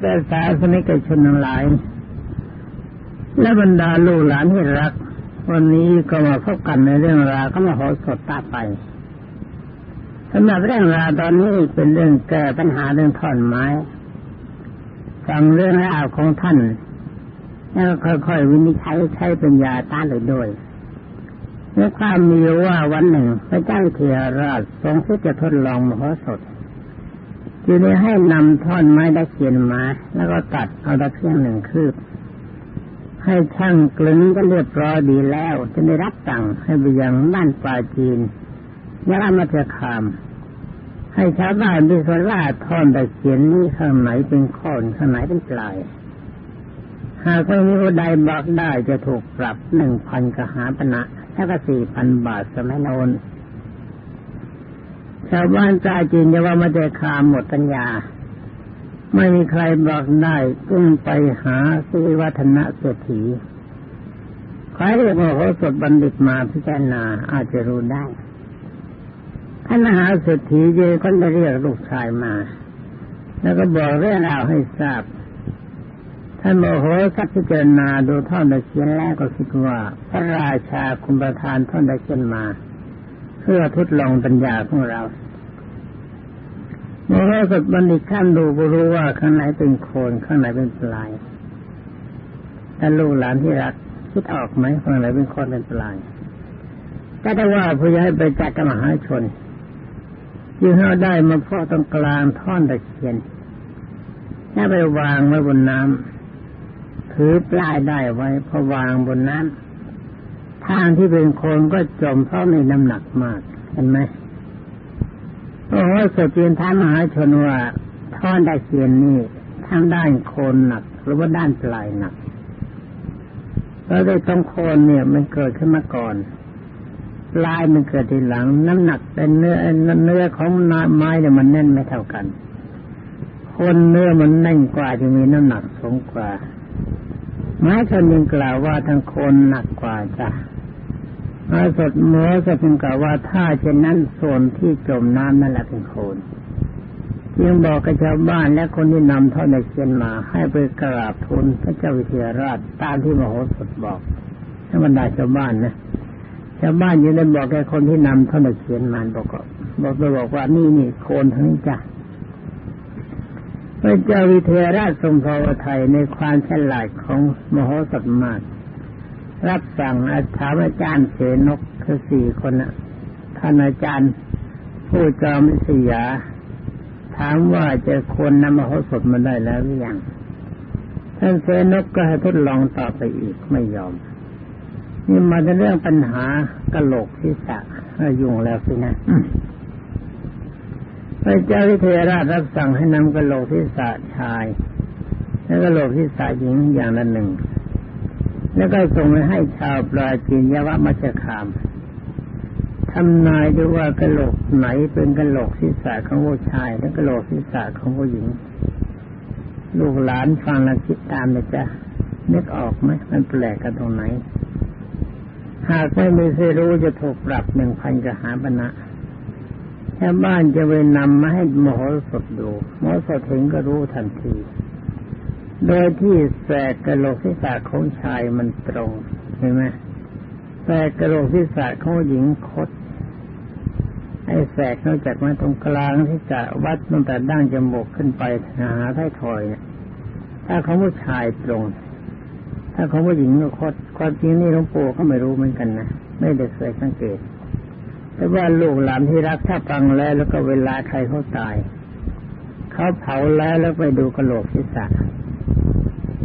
แต่สาสนิกชนทั้งหลาย และบรรดาลูกหลานที่รัก วันนี้ก็มาพบกันในเรื่องราวก็มาขอสดตาไปสำหรับเรื่องราวตอนนี้เป็นเรื่องแก้ปัญหาเรื่องท่อนไม้ฟังเรื่องราวของท่าน แล้วค่อยๆวินิจฉัยใช้ปัญญาต้านเลยด้วยเมื่อความมีว่าวันหนึ่ง พระเจ้าเทียราชทรงที่จะทดลองมโหสถ จึงได้ให้นำท่อนไม้ได้เขียนมา แล้วก็ตัดเอาตะเพียงหนึ่งคืบ ให้ช่างกลึงก็เรียบร้อยดีแล้ว จะได้รับสั่งให้ไปยังบ้านปลาจีนยะรามาเถคาม ให้ชาวบ้านพิสูจน์ว่าท่อนตะเขียนนี้ข้างไหนเป็นข้อนข้างไหนเป็นปลาย หากไม่มีผู้ใดบอกได้จะถูกปรับหนึ่งพันกหาปณะแล้วก็สี่พันบาทสมัยโนน ชาวบ้านจาจีนจะว่ามาเจคามหมดปัญญา ไม่มีใครบอกได้จึงไปหาสุวิวัฒนะเศรษฐีใครเรียกว่าโหสถบัณฑิตมาพิจารณาอาจจะรู้ได้ท่านมหาเศรษฐีเยคนได้เรียกลูกชายมา แล้วก็บอกเรื่องราวให้ทราบ ท่านโมโหสักพิจารณาดูท่อนตะเคียนแล้วก็คิดว่า พระราชาคุมประทานท่อนตะเคียนมา เพื่อทดลองปัญญาของเราโมโหสดบัณฑิตขั้นดูก็รู้ว่าข้างไหนเป็นโคนข้างไหนเป็นปลายท่านลูกหลานที่รักคิดออกไหมข้างไหนเป็นโคนเป็นปลายก็ถ้ว่าผู้ใหญ่ไปจัดกับมหาชนจึงเอาได้มาเพาะตรงกลางท่อนตะเคียนถ้าไปวางไว้บนน้ำถือปลายได้ไว้พอวางบนน้ำ ทางที่เป็นโคนก็จมเพราะมีน้ำหนักมากเห็นไหมโอ้โหสจีนท่านมหาชนว่าท่อนตะเคียนนี่ทั้งด้านโคนหนัก หรือว่าด้านปลายหนักแล้วได้ตรงโคนเนี่ย มันเกิดขึ้นมาก่อนปลายมันเกิดทีหลัง น้ำหนักเป็นเนื้อเนื้อของไม้เนี่ยมันแน่นไม่เท่ากัน คนเนื้อมันแน่นกว่าจะมีน้ำหนักสูงกว่าไม้คนหนึ่งกล่าวว่าทางโคนหนักกว่าจ้ะ ไม้สดเมื่อจะเป็นกล่าวว่าถ้าเช่นนั้นส่วนที่จมน้ำนั่นแหละเป็นโคนยังบอกกับชาวบ้านและคนที่นำท่าในเชียนมาให้ไปกราบทูลพระเจ้าวิเทหราชตามที่มโหสถบอกให้บรรดาชาวบ้านนะชาวบ้านยังได้บอกแกคนที่นำท่านเขียนมาบอกก็บอกไปบอกว่านี่นี่โคนทั้งจ้ะพระเจ้าวิเทหราชทรงพอไทยในความฉลาดของมโหสถมาก รับสั่งอาถามอาจารย์เสนกคือสี่คนนะท่านอาจารย์ผู้จอมสยา ถามว่าจะควรนำมโหสถมาได้แล้วหรือยังท่านเสนกก็ให้ทดลองต่อไปอีกไม่ยอม นี่มาในเรื่องปัญหากะโหลกศีรษะยุ่งแล้วสินะพระเจ้าวิเทราชรับสั่งให้นำกะโหลกศีรษะชาย และกะโหลกศีรษะหญิงอย่างละหนึ่ง แล้วก็ส่งไปให้ชาวปราจีนยวะมัชคามทำนายดูว่ากะโหลกไหนเป็นกะโหลกศีรษะของผู้ชาย และกะโหลกศีรษะของผู้หญิง ลูกหลานฟังแล้วคิดตามนะจ๊ะนึกออกไหมมันแปลกกันตรงไหน หากไม่มีสิรู้จะถูกปรับหนึ่งพันกหาปณะชาวบ้านจะไปนำมาให้หมโหสถดูหมโหสถเห็นก็รู้ทันที โดยที่แสกกระโหลกศีรษะของชายมันตรงเห็นไหมแสกกระโหลกศีรษะของหญิงคดไอ้แสกนอกจากมาตรงกลางที่จะวัดตั้งแต่ดั้งจมูกขึ้นไปหาท้ายถอยถ้าของผู้ชายตรง ถ้าของผู้หญิงก็คดความจริงนี่หลวงปู่ก็ไม่รู้เหมือนกันนะไม่ได้เคยสังเกต แต่ว่าลูกหลานที่รักถ้าฟังแล้วแล้วก็เวลาใครเขาตาย เขาเผาแล้วแล้วไปดูกระโหลกศีรษะ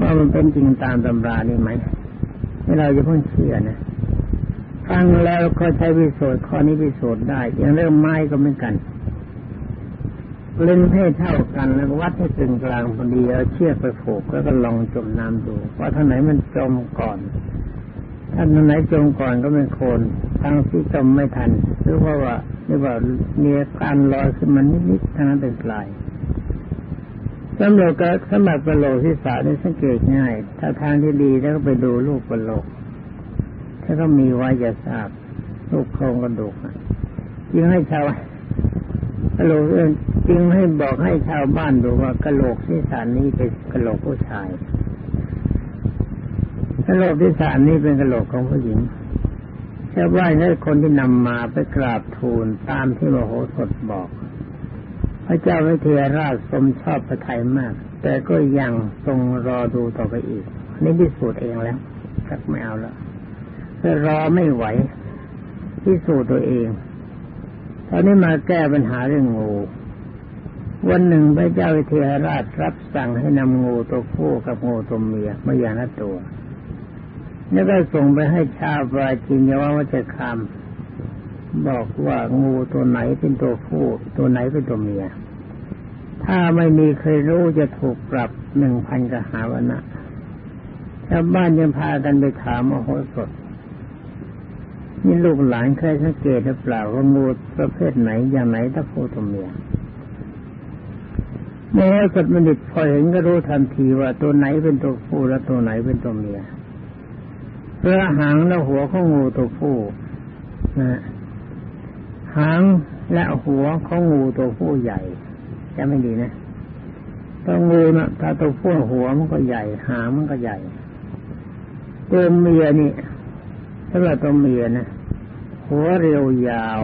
ว่ามันเป็นจริงตามตำรานี่ไหมให้เราจะเพิ่งเชื่อนะฟังแล้วก็ใช้วิโสดข้อนี้วิโสดได้อย่างเรื่องไม้ก็เหมือนกันเล่นให้เท่ากันแล้ววัดให้ตึงกลางพอดีเอาเชือกไปผูกแล้วก็ลองจมน้ำดูว่าท่านไหนมันจมก่อนท่านไหนจมก่อนก็เป็นโคนทางที่จมไม่ทันหรือว่าว่าหรือว่ามีการลอยขึ้นมานิดๆทางนั้นเป็นปลาย สำหรับก็สำหรับกระโหลกที่สานี่สังเกตง่าย ถ้าทางที่ดีแล้วก็ไปดูลูกกระโหลก ถ้าก็มีไว้จะทราบลูกโครงกระดูกยิ่งให้ชาวกระโหลกจึงให้บอกให้ชาวบ้านดูว่ากระโหลกที่สานี้เป็นกระโหลกผู้ชายกระโหลกที่สารนี้เป็นกระโหลกของผู้หญิงชาวบ้านให้คนที่นำมาไปกราบทูลตามที่มโหสถบอก พระเจ้าวิเทหราชทรงชอบพระทัยมาก แต่ก็ยังทรงรอดูต่อไปอีกนี่พิสูจน์เองแล้วสักไม่เอาแล้วก็รอไม่ไหวพิสูจน์ตัวเองตอนนี้มาแก้ปัญหาเรื่องงูวันหนึ่งพระเจ้าวิเทหราชรับสั่งให้นำงูตัวผู้กับงูตัวเมียมาอย่างละตัว แล้วก็ส่งไปให้ชาวปราจีนยว่าวัจคาม บอกว่างูตัวไหนเป็นตัวผู้ตัวไหนเป็นตัวเมีย ถ้าไม่มีใครรู้จะถูกปรับหนึ่งพันกหาวนะชาวบ้านยังพากันไปถามมโหสถนี่ลูกหลานเคยสังเกตหรือเปล่าว่างูประเภทไหนอย่างไหนถ้าผู้ตัวเมียมโหสถบัณฑิตพอเห็นก็รู้ทันทีว่าตัวไหนเป็นตัวผู้และตัวไหนเป็นตัวเมียเพราะหางและหัวของงูตัวผู้นะ หางและหัวของงูตัวผู้ใหญ่จะไม่ดีนะตัวงูนะถ้าตัวผู้หัวมันก็ใหญ่ หางมันก็ใหญ่ตัวเมียนี่ถ้าว่าตัวเมียนะหัวเรียวยาว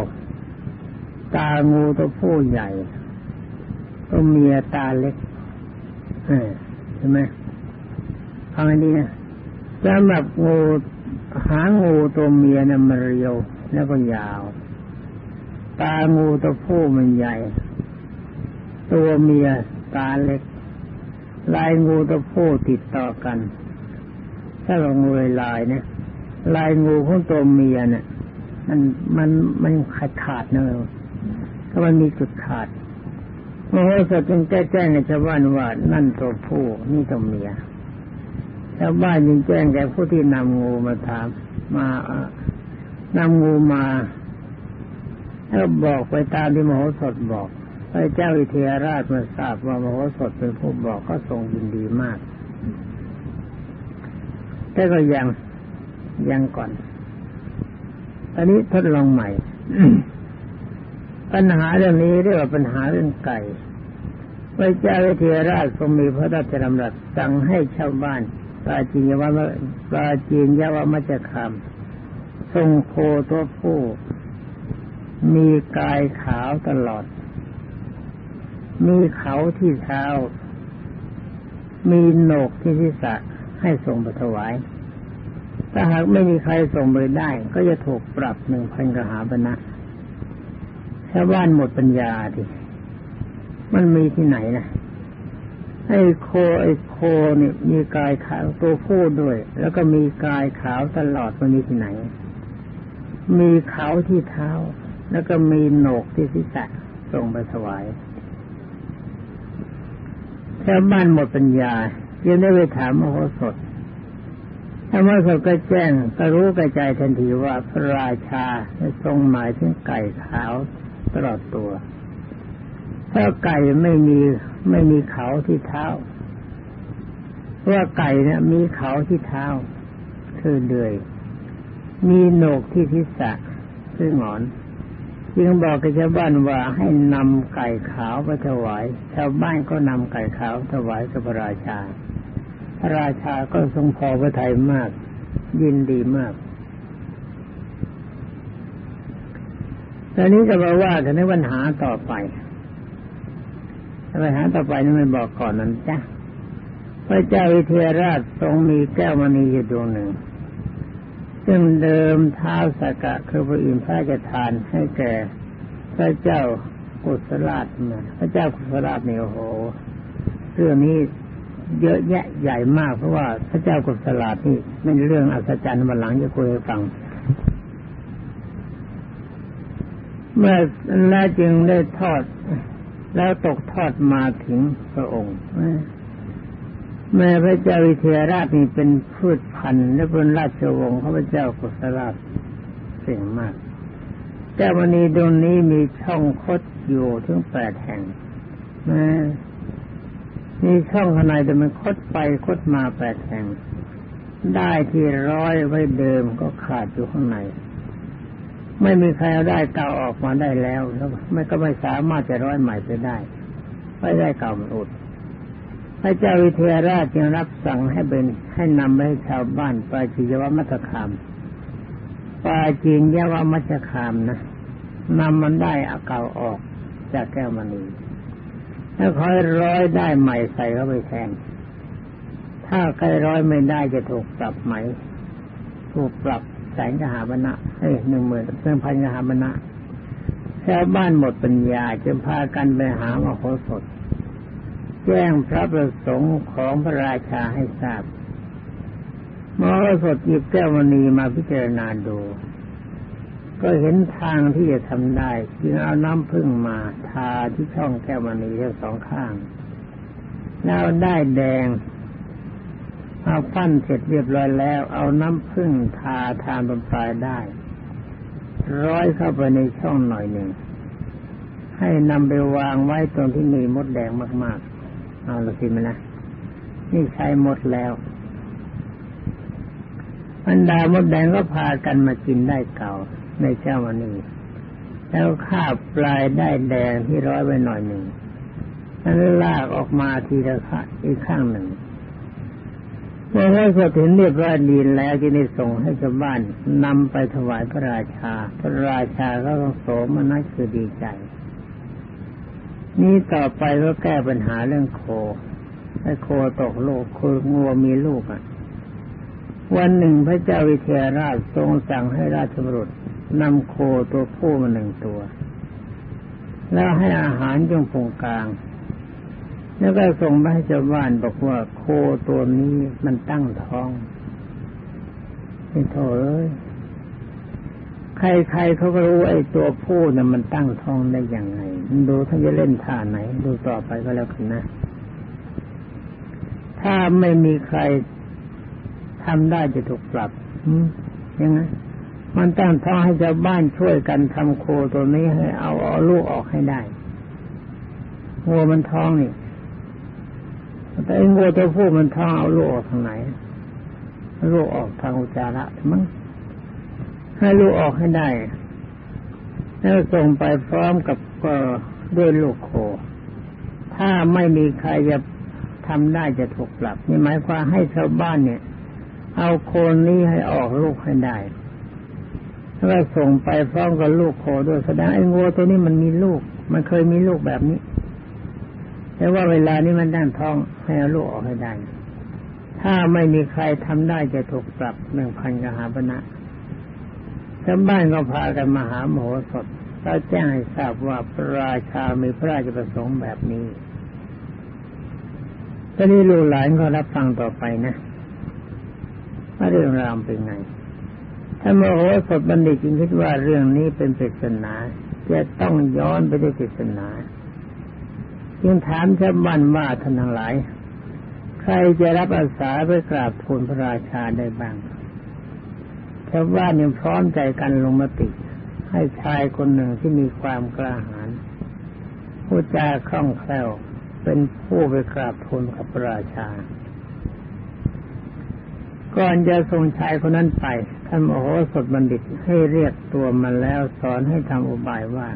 ตางูตัวผู้ใหญ่ ตัวเมียตาเล็กเออใช่ไหมฟังดีนะสำหรับงูหางงูตัวเมียนะมันเรียวแล้วก็ยาว ตางูตัวผู้มันใหญ่ ตัวเมียตาเล็ก ลายงูตัวผู้ติดต่อกัน ถ้าเรางูลายเนี่ยลายงูของตัวเมียเนี่ยมันมันมันขาดขาดเนอะก็มันมีจุดขาดโอ้โหสจึงแก้แจ้งให้ชาวบ้านว่านั่นตัวผู้นี่ตัวเมียชาวบ้านยิงแจ้งแก่ผู้ที่นำงูมาถามมานำงูมา แล้วบอกไปตามที่มโหสถบอกพระเจ้าวิเทหราชมาทราบว่ามโหสถเป็นผู้บอกก็ทรงยินดีมาก แต่ก็ยังยังก่อนตอนนี้ทดลองใหม่ ปัญหาเรื่องนี้เรียกว่าปัญหาเรื่องไก่พระเจ้าวิเทหราชทรงมีพระราชดำรัสสั่งให้ชาวบ้านปาจีนยาวะปาจีนยาวะมัจจคามทรงโคตัวผู้ มีกายขาวตลอด มีเขาที่เท้า มีโหนกที่ศีรษะให้ส่งไปถวาย ถ้าหากไม่มีใครส่งไปได้ ก็จะถูกปรับหนึ่งพันกหาบนะชาวบ้านหมดปัญญาดิมันมีที่ไหนนะไอ้โคไอ้โคเนี่ยมีกายขาวตัวผู้ด้วย แล้วก็มีกายขาวตลอดมันมีที่ไหน มีเขาที่เท้า แล้วก็มีโหนกที่ศีรษะส่งไปถวายชาวบ้านหมดปัญญายังได้ไปถามมโหสถถ้ามโหสถก็แจ้งก็รู้กระจายทันทีว่าพระราชาทรงหมายถึงไก่ขาวตลอดตัวถ้าไก่ไม่มีไม่มีเขาที่เท้าเพราะไก่เนี่ยมีเขาที่เท้าคือเดือย มีโหนกที่ทิศะคือหงอน จึงบอกกับชาวบ้านว่าให้นำไก่ขาวไปถวาย ชาวบ้านก็นำไก่ขาวถวายกับพระราชา พระราชาก็ทรงพอพระทัยมาก ยินดีมากตอนนี้จะมาว่ากันในปัญหาต่อไปปัญหาต่อไปนี่ไม่บอกก่อนนั้นจ้ะพระเจ้าวิเทหราชทรงมีแก้วมณีอยู่ดวงหนึ่ง ซึ่งเดิมเท้าสกกะคือพระอินทร์พระราชทานให้แก่พระเจ้ากุศลาชนะพระเจ้ากุศลาชเนี่ยโอ้โหเรื่องนี้เยอะแยะใหญ่มากเพราะว่าพระเจ้ากุศลาชนี่เป็นเรื่องอัศจรรย์มาหลังจะคุยให้ฟัง เมื่อแล้วจึงได้ทอดแล้วตกทอดมาถึงพระองค์ แม่พระเจ้าวิเทหราชนี่เป็นพืชพันธุ์และเป็นราชวงศ์ของพระเจ้ากุศลาชเสียงมากแก้วมณีดวงนี้มีช่องคดอยู่ถึงแปดแห่งมีช่องข้างในแต่มันคดไปคดมาแปดแห่ง ได้ที่ร้อยไว้เดิมก็ขาดอยู่ข้างใน ไม่มีใครเอาได้เก่าออกมาได้แล้วแล้วไม่ก็ไม่สามารถจะร้อยใหม่ไปได้ ไม่ได้เก่ามันอุด พระเจ้าวิเทหราชจึงรับสั่งให้เป็นให้นำไปให้ชาวบ้านปาจียวมัตคามปาจีนยวมัตคามนะนำมันได้อาเก่าออกจากแก้วมณีแล้วคอยร้อยได้ใหม่ใส่เข้าไปแทน ถ้าใครร้อยไม่ได้จะถูกปรับไหม ถูกปรับแสนกหาบนะเอ้ยหนึ่งหมื่นเพื่อพันกหาบนะชาวบ้านหมดปัญญาจึงพากันไปหามโหสถ แจ้งพระประสงค์ของพระราชาให้ทราบมโหสถหยิบแก้วมณีมาพิจารณาดู ก็เห็นทางที่จะทำได้จึงเอาน้ำพึ่งมาทาที่ช่องแก้วมณีทั้งสองข้างแล้วได้แดงเอาปั้นเสร็จเรียบร้อยแล้ว เอาน้ำพึ่งทาทานบนปลายได้ ร้อยเข้าไปในช่องหน่อยหนึ่ง ให้นำไปวางไว้ตรงที่มีมดแดงมากๆ เอาละสิมันนะ นี่ใช้หมดแล้วบรรดามดแดงก็พากันมากินได้เก่าในเจ้าวันนี้ แล้วข้าปลายได้แดงที่ร้อยไว้หน่อยหนึ่งนั้นลากออกมาทีละข้างอีกข้างหนึ่งเมื่อให้สถินเรียบร้อยดีแล้วจึงได้ส่งให้ชาวบ้านนำไปถวายพระราชา พระราชาก็ต้องโสมนัสคือดีใจ นี่ต่อไปก็แก้ปัญหาเรื่องโคให้โคตกลูกโคงัวมีลูกอะ วันหนึ่งพระเจ้าวิเทหราชทรงสั่งให้ราชบุรุษนำโคตัวผู้มาหนึ่งตัว แล้วให้อาหารจงพงกลาง แล้วก็ส่งไปให้ชาวบ้านบอกว่าโคตัวนี้มันตั้งท้องไม่โถเอ้ย ใครๆเขาก็รู้ไอ้ตัวผู้น่ะมันตั้งท้องได้ยังไงดูท่านจะเล่นท่าไหน ดูต่อไปก็แล้วกันนะ ถ้าไม่มีใครทำได้จะถูกปรับยังไงมันตั้งท้องให้ชาวบ้านช่วยกันทำโคตัวนี้ให้เอาเอาลูกออกให้ได้วัวมันท้องนี่แต่ไอ้งูตัวผู้มันท้องเอาลูกออกทางไหนลูกออกทางอุจจาระมั้ง ให้ลูกออกให้ได้ แล้วส่งไปพร้อมกับก็ด้วยลูกโค ถ้าไม่มีใครจะทำได้จะถูกปรับ นี่หมายความให้ชาวบ้านเนี่ย เอาโคนนี้ให้ออกลูกให้ได้แล้วส่งไปพร้อมกับลูกโคด้วยแสดงไอ้งูตัวนี้มันมีลูก มันเคยมีลูกแบบนี้ แต่ว่าเวลานี้มันด้านท้องให้เอาลูกออกให้ได้ ถ้าไม่มีใครทำได้จะถูกปรับหนึ่งพันกหาปณะ ชาวบ้านก็พากันมาหาโมโหสถแล้วแจ้งให้ทราบว่าพระราชามีพระราชประสงค์แบบนี้ตอนนี้ลูกหลานก็รับฟังต่อไปนะว่าเรื่องราวเป็นไงถ้าโมโหสถบัณฑิตจึงคิดว่าเรื่องนี้เป็นปริศนาจะต้องย้อนไปด้วยปริศนาจึงถามชาวบ้านว่าท่านทั้งหลาย ใครจะรับอาสาไปกราบทูลพระราชาได้บ้าง ชาวบ้านยังพร้อมใจกันลงมติ ให้ชายคนหนึ่งที่มีความกล้าหาญผู้จาคล่องแคล่วเป็นผู้ไปกราบทูลกับพระราชา ก่อนจะส่งชายคนนั้นไปท่านโมโหสถบัณฑิตให้เรียกตัวมาแล้วสอนให้ทำอุบายว่า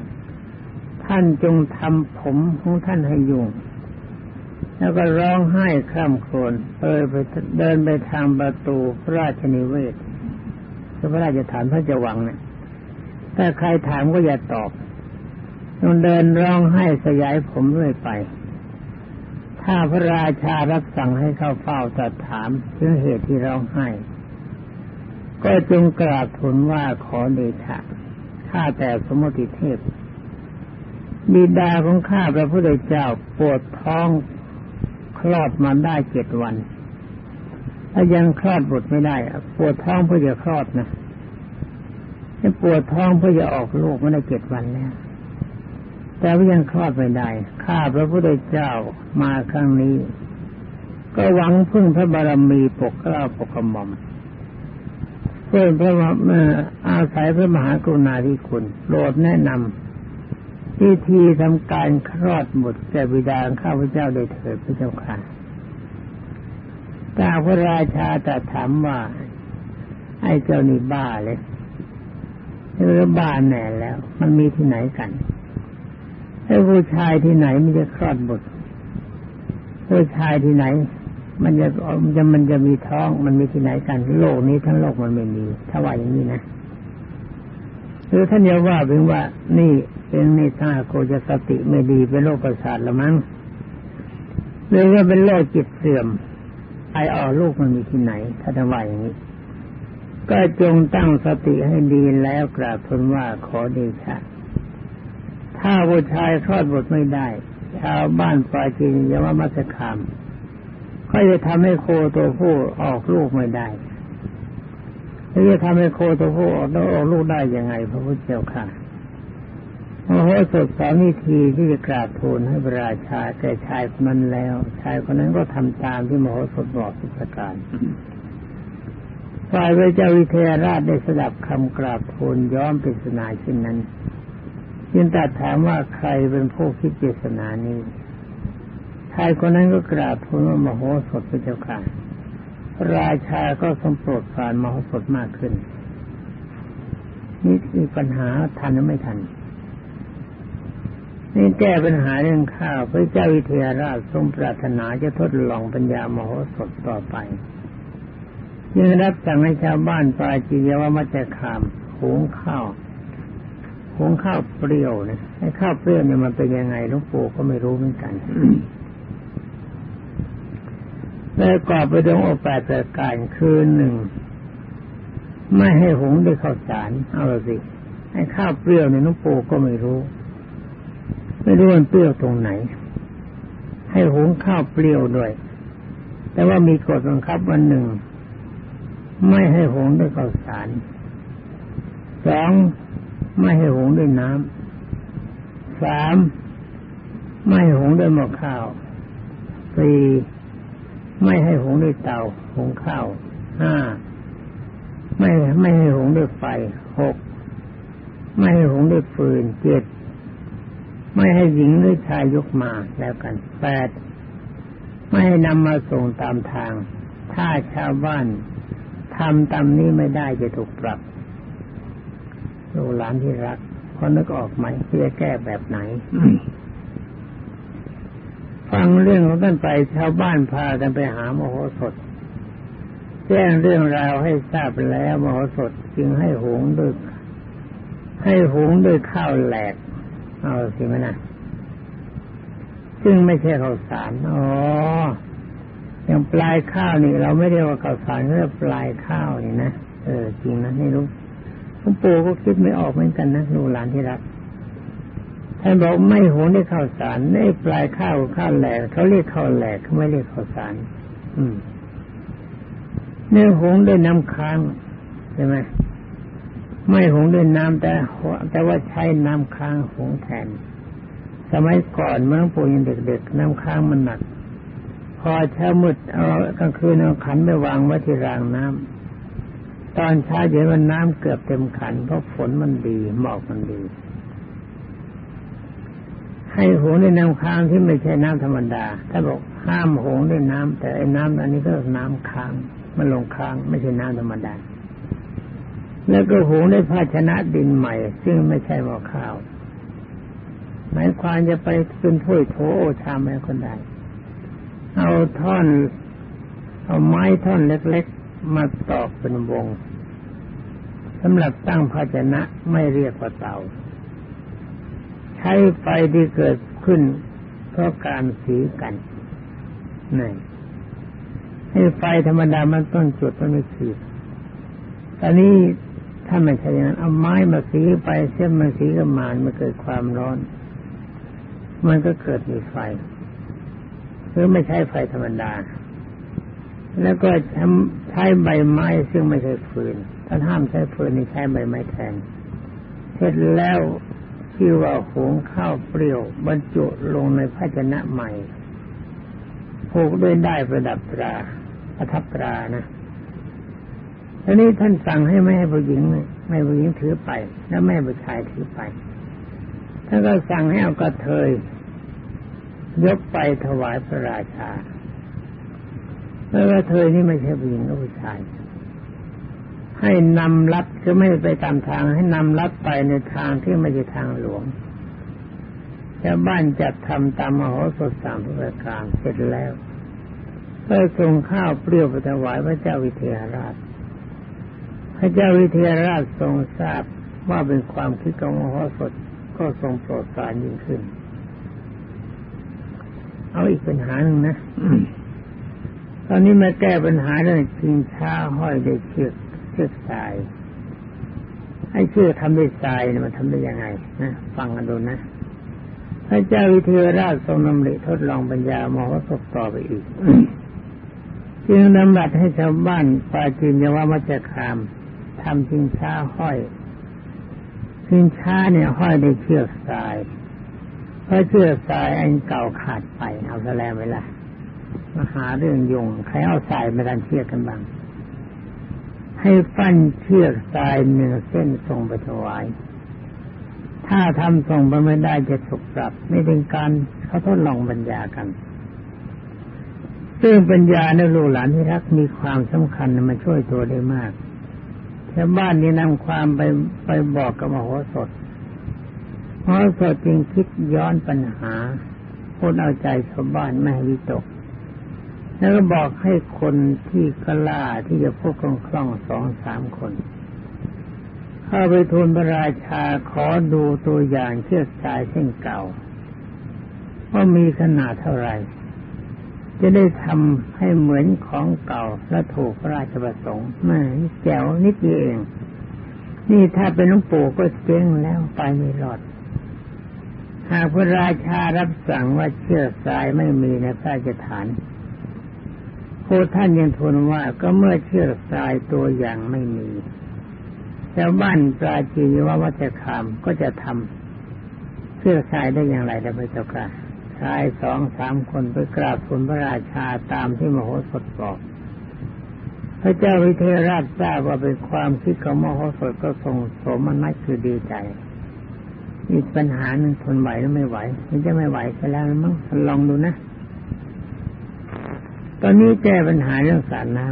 ท่านจงทำผมของท่านให้ยุ่งแล้วก็ร้องไห้ข้ามโคลนเออไปเดินไปทางประตูพระราชนิเวศ พระราชฐานพระเจ้าวังเนี่ยถ้าใครถามก็อย่าตอบต้องเดินร้องไห้สยายผมเรื่อยไป ถ้าพระราชารับสั่งให้เข้าเฝ้าตรัสถามถึงเหตุที่ร้องไห้ ก็จงกราบทูลว่าขอเดชะข้าแต่สมุติเทพบิดาของข้าพระพุทธเจ้าปวดท้องคลอดมาได้เจ็ดวัน ถ้ายังคลอดบุตรไม่ได้ปวดท้องเพื่อจะคลอดนะปวดท้องเพื่อจะออกลูกมาได้เจ็ดวันแล้วแต่ว่ายังคลอดไม่ได้ข้าพระพุทธเจ้ามาครั้งนี้ ก็หวังพึ่งพระบารมีปกเกล้าปกกระหม่อมเพื่อพระอาศัยพระมหากรุณาธิคุณโปรดแนะนำพิธีทำการคลอดหมดแก่บิดาข้าพเจ้าโดยเถิดพระเจ้าค่ะาพระราชาแต่ถามว่าไอ้เจ้านี่บ้าเลยเออบ้าแน่แล้ว มันมีที่ไหนกันไอ้ผู้ชายที่ไหนมันจะคลอดบุตรผู้ชายที่ไหน มันจะมันจะมันจะมีท้องมันมีที่ไหนกัน โลกนี้ทั้งโลกมันไม่มีถ้าว่าอย่างนี้นะคือท่านจะว่าเป็นว่า นี่เป็นนี่ถ้าโคจะสติไม่ดีเป็นโรคประสาทละมั้งหรือว่าเป็นโรคจิตเสื่อม ไอออกลูกมันมีที่ไหน ถ้าจะว่าอย่างนี้ ก็จงตั้งสติให้ดีแล้วกราบทูลว่าขอเดชะถ้าผู้ชายคลอดบุตรไม่ได้ ชาวบ้านปาจีนยาว่ามัสคามก็จะทำให้โคตัวผู้ออกลูกไม่ได้แล้วจะทำให้โคตัวผู้ออกลูกได้ยังไง พระพุทธเจ้าค่ะ โอ้โหสดสอนวิธีที่จะกราบทูลให้พระราชาแก่ชายคนนั้นแล้ว ชายคนนั้นก็ทำตามที่มโหสถบอกทุกประการฝ่ายพระเจ้าวิเทหราชได้สดับคำกราบทูลย้อมปริศนาเช่นนั้นจึงตรัสถามว่าใครเป็นผู้คิดปริศนานี้ชายคนนั้นก็กราบทูลว่ามโหสถพระเจ้าค่ะราชาก็ทรงโปรดปรานมโหสถมากขึ้นนี่มีปัญหาทันหรือไม่ทัน นี่แก้ปัญหาเรื่องข้าวพระเจ้าวิเทหราชทรงปรารถนาจะทดลองปัญญามโหสถต่อไปยังรับสั่งให้ชาวบ้านปาจียว่ามัจจคามหุงข้าวหุงข้าวเปรี้ยวนะไอ้ข้าวเปรี้ยวเนี่ยมันเป็นยังไงหลวงปู่ก็ไม่รู้เหมือนกันแล้วกอบไปดวงโอแปดประการคือหนึ่งไม่ให้หุงด้วยข้าวสารเอาละสิไอ้ข้าวเปรี้ยวเนี่ยหลวงปู่ก็ไม่รู้ ไม่รู้มันเปรี้ยวตรงไหน ให้หุงข้าวเปรี้ยวด้วย แต่ว่ามีกฎบังคับวันหนึ่ง ไม่ให้หุงด้วยข้าวสารสองไม่ให้หุงด้วยน้ำสามไม่ให้หุงด้วยหม้อข้าวสี่ไม่ให้หุงด้วยเตาหุงข้าวห้าไม่ไม่ให้หุงด้วยไฟหกไม่ให้หุงด้วยฟืนเจ็ด ไม่ให้หญิงหรือชายยกมาแล้วกันแปดไม่ให้นำมาส่งตามทาง ถ้าชาวบ้านทำตามนี้ไม่ได้จะถูกปรับลูกหลานที่รักพอนึกออกไหมที่จะแก้แบบไหน ฟังเรื่องของท่านไปชาวบ้านพากันไปหาโมโหสถ แจ้งเรื่องราวให้ทราบแล้วโมโหสถจึงให้หงด้วยให้หงด้วยข้าวแหลก เอาสิมันะซึ่งไม่ใช่ข้าวสารอ๋ออย่างปลายข้าวนี่ เราไม่เรียกว่าข้าวสารเรียกปลายข้าวนี่นะเออจริงนะไม่รู้หลวงปู่ก็คิดไม่ออกเหมือนกันนะลูกหลานที่รักท่านบอกไม่โหนได้ข้าวสารในปลายข้าวข้าวแหลกเขาเรียกข้าวแหลกเขาไม่เรียกข้าวสาร อืมเนื้อหงด้วยน้ำค้างใช่ไหม ไม่หงด้วยน้ำแต่แต่ว่าใช้น้ำค้างหงแทน สมัยก่อนเมื่อปู่ยังเด็กๆน้ำค้างมันหนัก พอเช้ามืดเอากลางคืนเอาขันไปวางไว้ที่รางน้ำตอนเช้าเดี๋ยวมันน้ำเกือบเต็มขันเพราะฝนมันดีหมอกมันดี ให้หงด้วยน้ำค้างที่ไม่ใช่น้ำธรรมดา ถ้าบอกห้ามหงด้วยน้ำแต่ไอ้น้ำอันนี้ก็น้ำค้างมันลงค้างไม่ใช่น้ำธรรมดา แล้วก็หุงด้วยภาชนะดินใหม่ ซึ่งไม่ใช่หม้อข้าวหมายความจะไปเป็นถ้วยโถโอชามอะไรก็ได้เอาท่อน เอาไม้ท่อนเล็กๆ มาตอกเป็นวงสำหรับตั้งภาชนะไม่เรียกว่าเตา ใช้ไฟที่เกิดขึ้นเพราะการสีกันนี่ให้ไฟธรรมดามันต้นจุดมันไม่ขีดตอนนี้ ถ้าไม่ใช่อย่างนั้นเอาไม้มาสีไปเส้นมันสีกับมานมันเกิดความร้อน มันก็เกิดมีไฟหรือไม่ใช่ไฟธรรมดา แล้วก็ใช้ใบไม้ซึ่งไม่ใช่ฟืนท่านห้ามใช้ฟืนนี่ใช้ใบไม้แทนเสร็จแล้วที่ว่าหุงข้าวเปรี้ยว บรรจุลงในภาชนะใหม่ผูกด้วยได้ประดับตราประทับตรานะ ทีนี้ท่านสั่งให้ไม่ให้ผู้หญิงไม่ผู้หญิงถือไป แล้วแม่ผู้ชายถือไปท่านก็สั่งให้เอากระเทยยกไปถวายพระราชาแล้วกระเทยนี่ไม่ใช่ผู้หญิงก็ผู้ชายให้นำลัดคือไม่ไปตามทาง ให้นำลัดไปในทางที่ไม่ใช่ทางหลวงชาวบ้านจัดทำตามมโหสถสามประการเสร็จแล้วก็ส่งข้าวเปรี้ยวไปถวายพระเจ้าวิเทหราช พระเจ้าวิเทหราชทรงทราบว่าเป็นความคิดของมโหสถก็ทรงโปรดปรานยิ่งขึ้น เอาอีกปัญหาหนึ่งนะ ตอนนี้มาแก้ปัญหาเรื่องชิงช้าห้อยด้วยเชือกเชือกสายให้เชือกทำด้วยทรายมันทำได้ยังไงนะฟังกันดูนะพระเจ้าวิเทหราชทรงนำริทดลองปัญญามโหสถต่อไปอีกจึงนำบัตรให้ชาวบ้านปาจินยาวามัจจคาม ทำชิงช้าห้อยชิงช้าเนี่ยห้อยด้วยเชือกสายเพราะเชือกสายอันเก่าขาดไปเอาซะแล้วไหมล่ะมาหาเรื่องยงใครเอาสายมาดันเชือกกันบ้างให้ฟันเชือกสายหนึ่งเส้นส่งไปถวาย ถ้าทำส่งไปไม่ได้จะถูกปรับ ไม่เป็นการเขาทดลองปัญญากัน ซึ่งปัญญาในลูกหลานที่รักมีความสำคัญมาช่วยตัวได้มาก ชาวบ้านนี้นำความไปไปบอกกับมโหสถมโหสถจึงคิดย้อนปัญหาพูดเอาใจชาวบ้านไม่ให้วิตก แล้วก็บอกให้คนที่กล้าที่จะพูดคล่องๆสองสามคนเข้าไปทูลพระราชาขอดูตัวอย่างเชือกสายเส้นเก่าว่ามีขนาดเท่าไหร่ จะได้ทำให้เหมือนของเก่าและถูกพระราชประสงค์ไม่แจ๋วนิดเดียวเอง นี่ถ้าเป็นหลวงปู่ก็เจ๊งแล้วไปไม่รอด หากพระราชารับสั่งว่าเชือกสายไม่มีในพระราชฐานพวกท่านยังทูลว่าก็เมื่อเชือกสายตัวอย่างไม่มีชาวบ้านปราจีนว่าวัชคามก็จะทำเชือกสายได้อย่างไรได้พระเจ้าค่ะ ชายสองสามคนไปกราบทูลพระราชาตามที่มโหสถบอก พระเจ้าวิเทหราชทราบว่าเป็นความคิดของมโหสถก็ทรงโสมนัสคือดีใจอีกปัญหาหนึ่งทนไหวหรือไม่ไหว มันจะไม่ไหวซะแล้วมั้งลองดูนะ ตอนนี้แก้ปัญหาเรื่องสารน้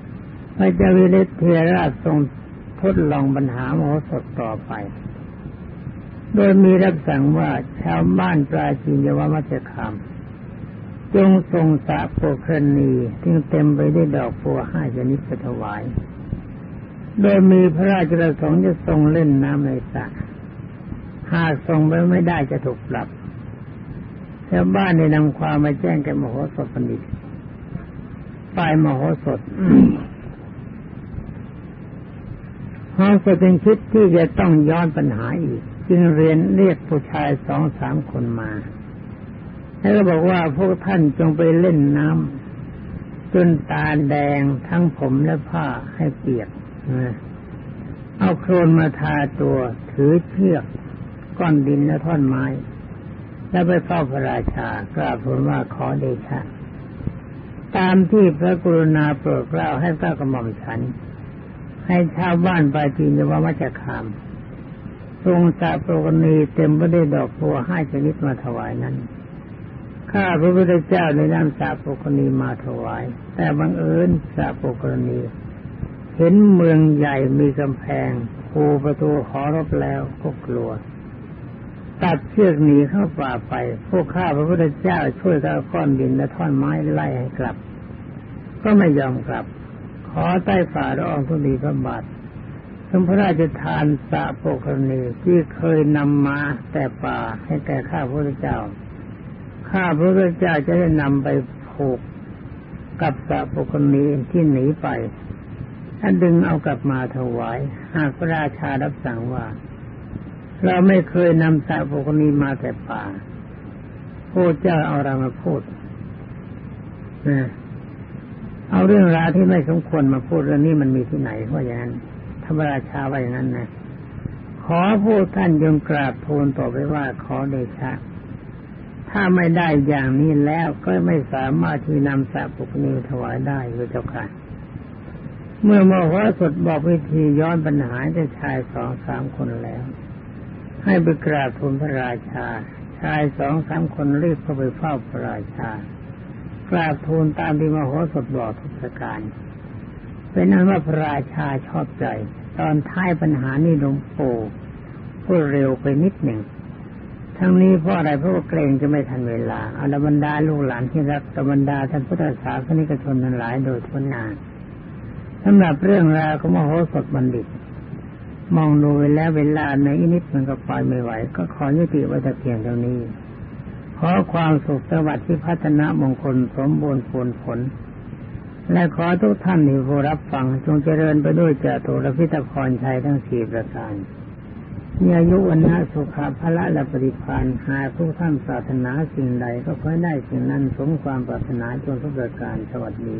ำพระเจ้าวิเทหราชทรงทดลองปัญหามโหสถต่อไป โดยมีรับสั่งว่าชาวบ้านปราจีนยวมัจคามจงทรงสาโปครณีที่เต็มไปด้วยดอกบัวห้าชนิดถวาย โดยมีพระราชประสงค์จะทรงเล่นน้ำในสระหากทรงไปไม่ได้จะถูกปรับชาวบ้านได้นำความมาแจ้งแก่มโหสถปณิตฝ่ายมโหสถมโหสถเป็นคิดที่จะต้องย้อนปัญหาอีก จึงเรียนเรียกผู้ชายสองสามคนมา แล้วก็บอกว่าพวกท่านจงไปเล่นน้ำจนตาแดงทั้งผมและผ้าให้เปียกเอาโครนมาทาตัวถือเชือกก้อนดินและท่อนไม้ แล้วไปเฝ้าพระราชากราบทูลว่าขอเดชะ ตามที่พระกรุณาโปรดเกล้าให้พระกระหม่อมฉัน ให้ชาวบ้านปาจีนยว่ามัจคาม ทรงสะโปรกณีเต็มไปด้วยดอกบัวให้ชนิดมาถวายนั้น ข้าพระพุทธเจ้าในนำสะโปรกณีมาถวาย แต่บังเอิญสะโปรกณี เห็นเมืองใหญ่มีกำแพงคูประตูขอรบแล้วก็กลัว ตัดเชือกหนีเข้าป่าไป พวกข้าพระพุทธเจ้าช่วยกันก้อนดินและท่อนไม้ไล่ให้กลับ ก็ไม่ยอมกลับ ขอใต้ฝ่าละอองทุลีพระบาท สมพระราชทานสะโปกรณีที่เคยนำมาแต่ป่าให้แก่ข้าพระพุทธเจ้า ข้าพระพุทธเจ้าจะได้นำไปผูกกับสะโปกรณีที่หนีไปท่านดึงเอากลับมาถวาย หากพระราชารับสั่งว่า เราไม่เคยนำสาวกนี้มาแต่ป่าพระเจ้าเอาเรามาพูดเอาเรื่องราวที่ไม่สมควรมาพูดเรื่องนี้มันมีที่ไหนว่าะอย่างนั้น ธรรมราชาไว่าอย่างนั้นนะขอผู้ท่านยงกราบทูลต่อไปว่าขอเดชะ ถ้าไม่ได้อย่างนี้แล้วก็ไม่สามารถที่นำสาปุกนีถวายได้พระเจ้าค่ะ เมื่อมโหสถบอกวิธีย้อนปัญหาจะชายสองสามคนแล้ว ให้ไปกราบทูลพระราชา ชายสองสามคนรีบเข้าไปเฝ้าพระราชากราบทูลตามที่มโหสถบอกทุกประการเป็นนั้นว่าพระราชาชอบใจ ตอนท้ายปัญหานี่หลวงปู่พูดเร็วไปนิดหนึ่ง ทั้งนี้เพราะอะไรเพราะเกรงจะไม่ทันเวลาอาลบรรดาลูกหลานที่รักตบรรดาท่านพุทธศาสนิกชนทั้งหลายโดยทุนนานสำหรับเรื่องราวของมโหสถบัณฑิต มองดูไปแล้วเวลาในอีกนิดมันก็ไปไม่ไหว ก็ขอยุติไว้แต่เพียงเท่านี้ขอความสุขสวัสดิ์ที่พัฒนามงคลสมบูรณ์ผลผล และขอทุกท่านที่ผู้รับฟังจงเจริญไปด้วยเจตุรพิตพรชัยทั้งสี่ประการมีอายุวันนะสุขภละและปฏิภานหากทุกท่านปรารถนาสิ่งใดก็ขอยได้สิ่งนั้นสมความปรารถนาจนทุกประการสวัสดี